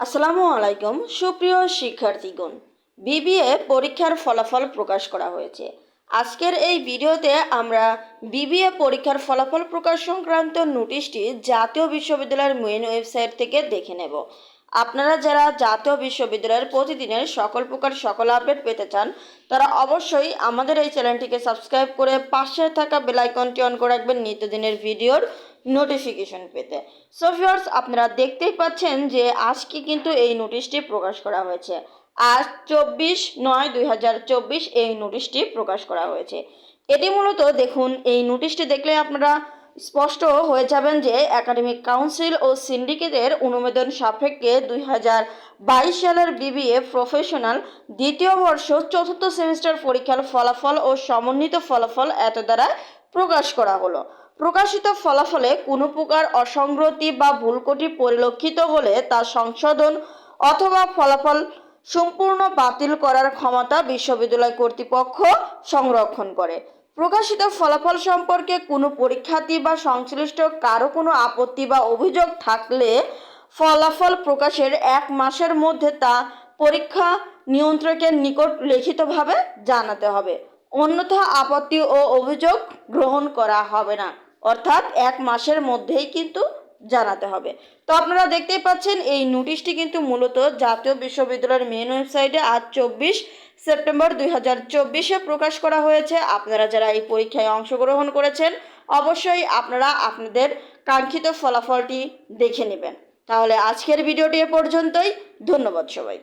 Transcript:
আসসালামু আলাইকুম, সুপ্রিয় শিক্ষার্থীগণ। বিবিএ পরীক্ষার ফলাফল প্রকাশ করা হয়েছে। আজকের এই ভিডিওতে আমরা বিবিএ পরীক্ষার ফলাফল প্রকাশ সংক্রান্ত নোটিশটি জাতীয় বিশ্ববিদ্যালয়ের মেইন ওয়েবসাইট থেকে দেখে নেব। আপনারা যারা জাতীয় বিশ্ববিদ্যালয়ের প্রতিদিনের সকল প্রকার সকল আপডেট পেতে চান, তারা অবশ্যই আমাদের এই চ্যানেলটিকে সাবস্ক্রাইব করে পাশে থাকা বেল আইকনটি অন করে রাখবেন। নিত্যদিনের ভিডিওর নোটিফিকেশন পেতে। সো ভিউয়ার্স আপনারা দেখতেই পাচ্ছেন যে আজকে কিন্তু এই নোটিশটি প্রকাশ করা হয়েছে। আজ চব্বিশ নয় দুই এই নোটিশটি প্রকাশ করা হয়েছে। এটি মূলত দেখুন, এই নোটিশটি দেখলে আপনারা স্পষ্ট হয়ে যাবেন যে একাডেমিক কাউন্সিল ও সিন্ডিকেটের অনুমোদন সাপেক্ষে দুই হাজার বাইশ সালের বিবিএ প্রফেশনাল দ্বিতীয় বর্ষ চতুর্থ সেমিস্টার পরীক্ষার ফলাফল ও সমন্বিত ফলাফল এত দ্বারা প্রকাশ করা হলো। প্রকাশিত ফলাফলে কোনো প্রকার অসঙ্গতি বা ভুলকটি পরিলক্ষিত হলে তা সংশোধন অথবা ফলাফল সম্পূর্ণ বাতিল করার ক্ষমতা বিশ্ববিদ্যালয় কর্তৃপক্ষ সংরক্ষণ করে। প্রকাশিত ফলাফল সম্পর্কে কোনো পরীক্ষার্থী বা সংশ্লিষ্ট কারও কোনো আপত্তি বা অভিযোগ থাকলে ফলাফল প্রকাশের এক মাসের মধ্যে তা পরীক্ষা নিয়ন্ত্রকের নিকট লিখিতভাবে জানাতে হবে। অন্যথা আপত্তি ও অভিযোগ গ্রহণ করা হবে না। অর্থাৎ এক মাসের মধ্যেই কিন্তু জানাতে হবে। তো আপনারা দেখতেই পাচ্ছেন, এই নোটিশটি কিন্তু মূলত জাতীয় বিশ্ববিদ্যালয়ের মেন ওয়েবসাইটে আজ চব্বিশ সেপ্টেম্বর দুই হাজার চব্বিশে প্রকাশ করা হয়েছে। আপনারা যারা এই পরীক্ষায় অংশগ্রহণ করেছেন, অবশ্যই আপনারা আপনাদের কাঙ্ক্ষিত ফলাফলটি দেখে নেবেন। তাহলে আজকের ভিডিওটি এ পর্যন্তই। ধন্যবাদ সবাই